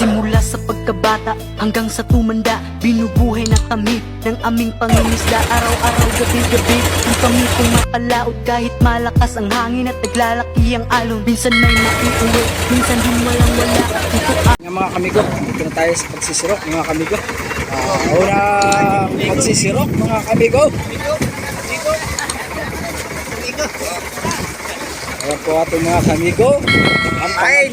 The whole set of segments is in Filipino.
Simula sa pagkabata hanggang sa tumanda Binubuhay na kami ng aming pangingisda Araw-araw, gabi-gabi Kung kami pumapalaot kahit malakas ang hangin At naglalaki ang alon Minsan may maiuwi, minsan din walang wala Ito Nga mga kamigo, dito na tayo sa pagsisirok mga kamigo. Ah, una magsisirok mga kamigo. Ayan po ating mga kamigo. Ang pain.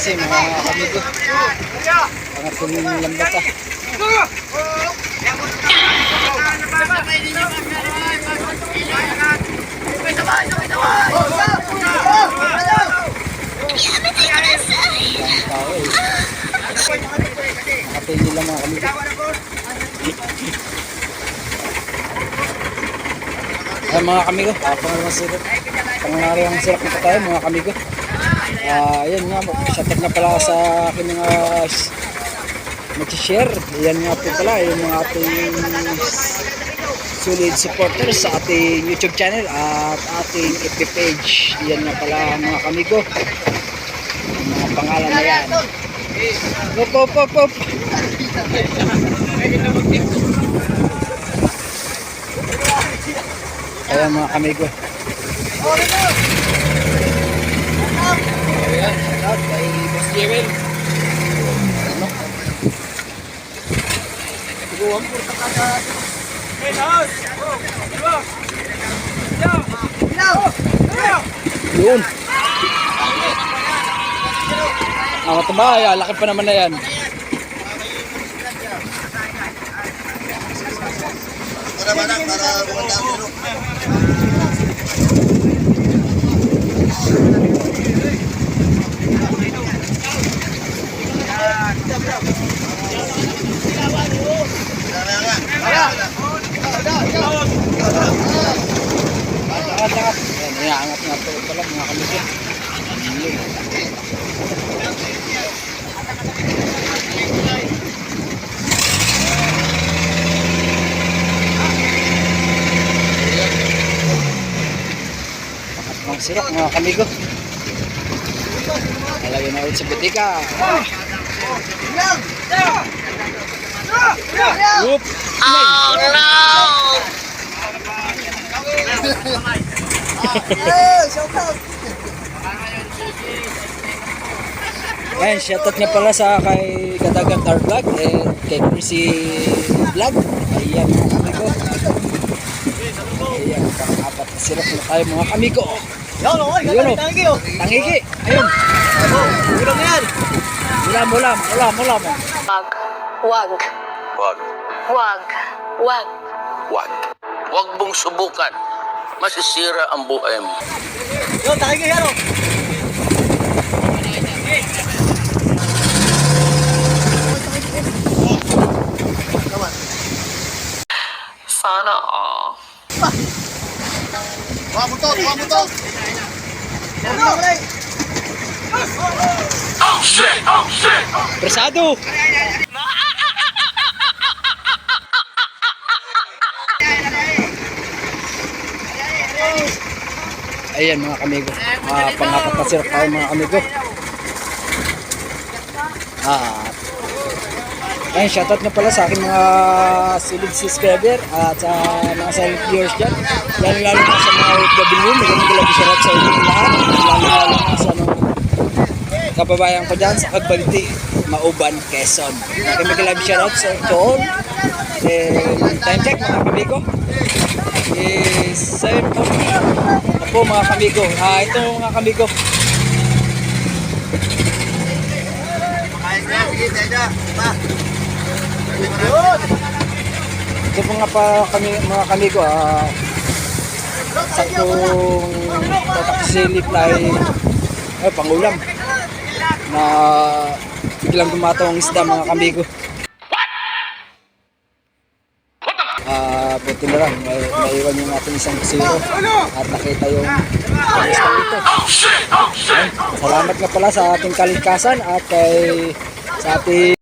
kasi mga kamigo. Pangat po yung lambat ah. Ang tao eh. Nakatingin lang mga kamigo. Ayan mga kamigo, ah, pangalawang sirap. Pangalawang sirap na tayo mga kamigo. Ah, ayan nga, shoutout na pala sa aking mga s- mag-share. Ayan nga po pala, yung mga ating solid supporters sa ating YouTube channel at ating FB page. Ayan nga pala mga kamigo. Ang mga pangalan na yan. Hop, hop, hop, hop. Ayan mga kamigo. Ayan, shoutout kay Boss Jewel. Iguan po sa kada. Yun. Ah, mataba, ay, laki pa naman na yan. Barang-barang para mengendap dulu. Sirok mga kamigo. Nalagay na ulit sa butika. Whoop! Oh Ayan, shoutout nga pala sa kay Gadagat Art Vlog and kay Chrissy Vlog. Ayan mga kamigo. Ayan, pang-apat na sirap na tayo mga kamigo. Yan, okay. Yun o. Thank you. Tangigi. Ayun. Ulam na yan. Mulam, mulam, mulam, mulam. Wag. Wag. Wag, Wag. Wag. wag. Wag mong subukan. Masisira ang buhay mo. Yo, you, yan o. Presado. Ayan mga kamigo. Ah, pangapat na sirap tayo mga kamigo. Ah. Ayun, shoutout na pala sa aking mga silid subscriber at sa mga silent viewers dyan. Lalo lalo na sa mga OFW, magandang galang shoutout sa inyo lahat. Lalo lalo na sa mga kababayan ko dyan sa Agbaliti, Mauban, Quezon. Kami galang shoutout sa all. And time check mga kamigo. Is 7 po. Ako mga kamigo. Ah, ito mga kamigo. Ito mga pa kami mga kamigo ah saktong tataksilip na ay, ay pangulam na biglang dumatawang isda mga kamigo. Ah, buti na lang, may, naiwan yung ating isang kusiro at nakita yung ang isang ito. Ayun, salamat nga pala sa ating kaligkasan at kay sa ating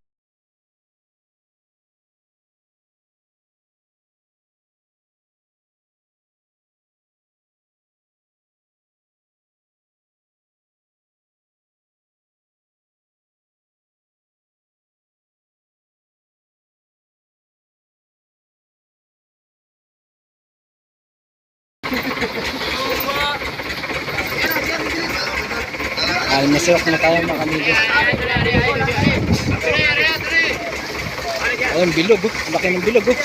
Ay, masirap na tayo mga kamigo. Ayun, bilog oh. Laki ng bilog oh.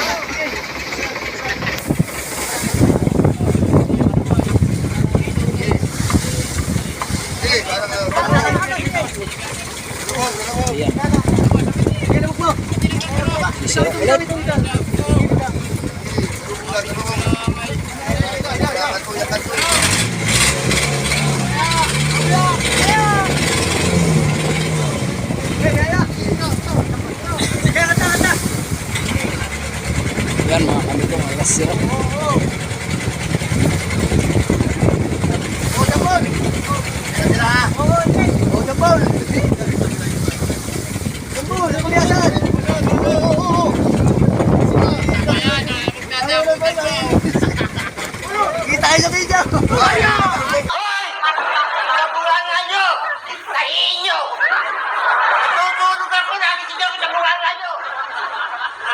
Ayan. Masirap ulit. Yan mga kamigo, mga masirap. Kita kayo sa video. Nabulangan nyo! Tahiin nyo! Tutulog ako, nagising ako sa bulangan nyo!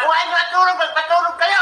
Buhay nyo at tulog, magpatulog kayo!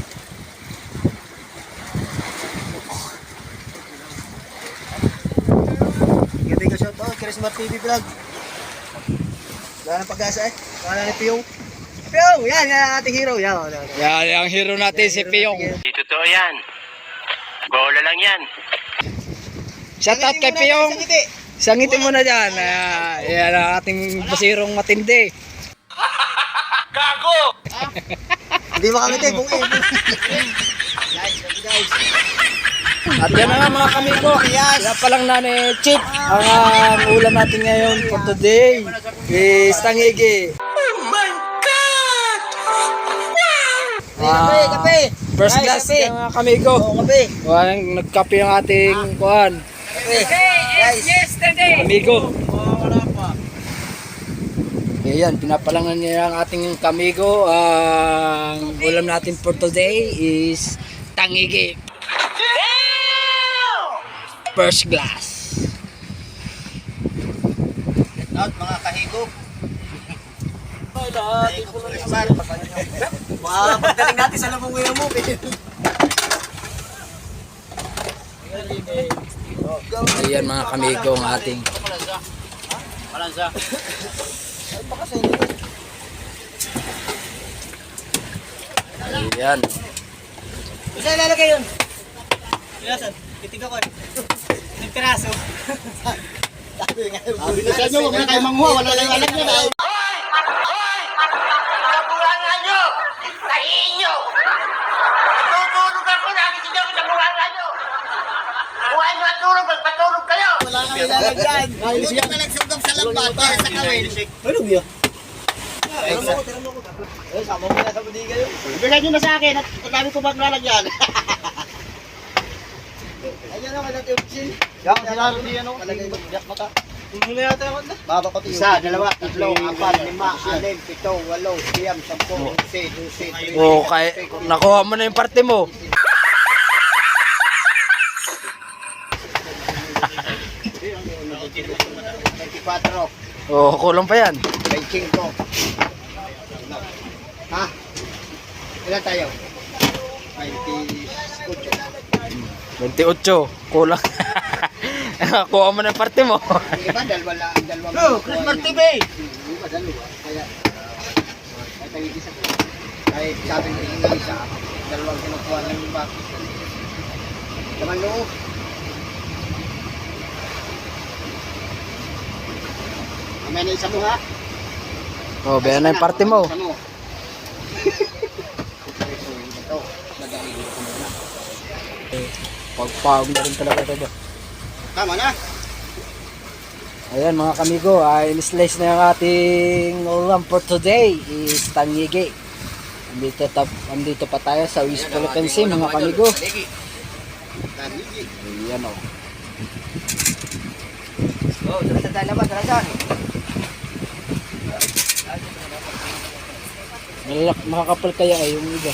out. Christmas TV vlog. Wala ng pag-asa eh. Wala ni Piyong. Piyong! Yan, yan ang ating hero. Yan, yan, yan. Yan, ang hero natin si Piyong. Di totoo yan. Bola lang yan. Shout out kay Piyong. Sangitin mo na dyan. Ah, yan ang ating basirong matindi. Hindi makangiti. Kung eh. At yan na nga mga kamigo. Yan pa lang na ni Chip. Ang ah, ulam natin ngayon for today is tangigi. Oh my God! Ah, kape. First Ay, class kape. yan, mga kamigo. Oo, kape. Kuhan, nagkape ang ating kuhan. Kape. Guys. Amigo. Ayan, pinapalangan niya ang ating kamigo. Ang ulam natin for today is tangigi. First glass. Out mga kahigop. Mga pagdating natin sa labong ngayon mo. Ayan mga kamigo ang ating Ayan. Isa ilalagay yun. Ilasan. Titig ako eh. Piraso. Sabi nga. Sabi na sa inyo, huwag na kayo manguha. Wala lang alam niya. Hoy! Hoy! Nabulangan nyo! Tahiin nyo! Tutulog ako, nagising ako sa bulangan nyo! Buhay nyo at tulog, magpatulog kayo! Wala kang ilalagyan. Huwag ka nagsugam sa lambat para sa kawin. Ano ba Tira mo ko, tira mo ko. Eh, sama mo na sa budiga yun. Bigyan nyo na sa akin at sabi ko ba't lalagyan. Ayan naman natin yung chill. Yan, ano, palagay mo, biyak mata. Na yata yung Baba pati Isa, dalawa, tatlo, apat, lima, anim, pito, walo, siyam, sampu, unsi, dusi, Oh, kay nakuha mo na yung parte mo. 24. Oh, kulang pa yan. 25. Ha? Ilan tayo? 28. 28. Kulang. Kuha mo ng parte mo. Yung iba, dalawa lang. Dalawa Oh! Yung iba, dalawa. Kaya, kaya tayo isa ko. Kahit sabi ko yung isa, dalawang kinukuha ng iba. Laman loob. Mamaya na isa mo ha. Oh, bayan na yung parte mo. Isa mo. Ito, madami dito muna. Pagpag na rin talaga ito. Tama na. Ayan mga kamigo, ay in-slice na yung ating ulam for today is tanyigi. Andito, tap, andito pa tayo sa West Philippines mga kamigo. Ayan o. Oh, tara tayo labas, tara dyan. Malalak, makakapal kaya ay yung iba.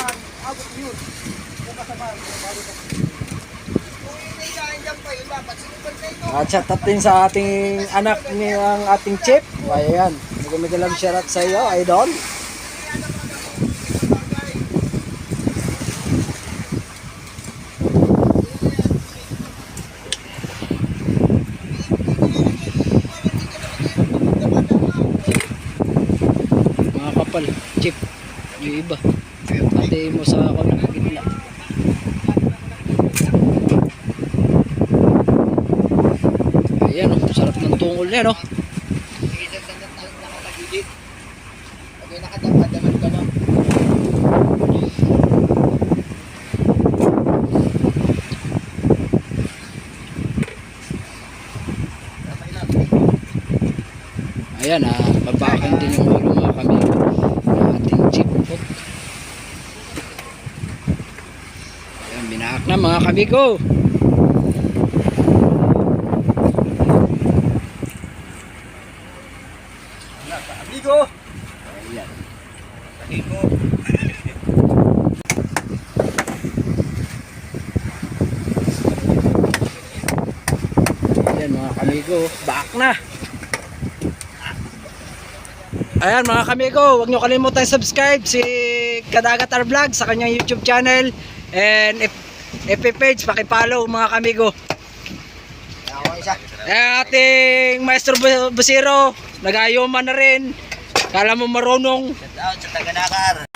At shout out din sa ating anak ni ang ating chip. Ayan, magamigalang shout out sa iyo, idol. Mga kapal, chip, yung iba. Pati mo sa ako ng gitna. Ayan, oh, sarap nakadamadaman ka na. Ayan, ah, babakan din yung ulo mga kami ng ating chip hook. Ayan, binaak na mga kamigo. Amigo! Ayan. Ayan mga kamigo, back na. Ayan mga kamigo, huwag nyo kalimutan subscribe si Kadagatar Vlog sa kanyang YouTube channel and F FB page, pakipollow mga kamigo. Ako isa. Ayan ating Maestro Bu- Busiro, nag-ayuman na rin. Kala mo marunong. Shout out sa taga-Dakar.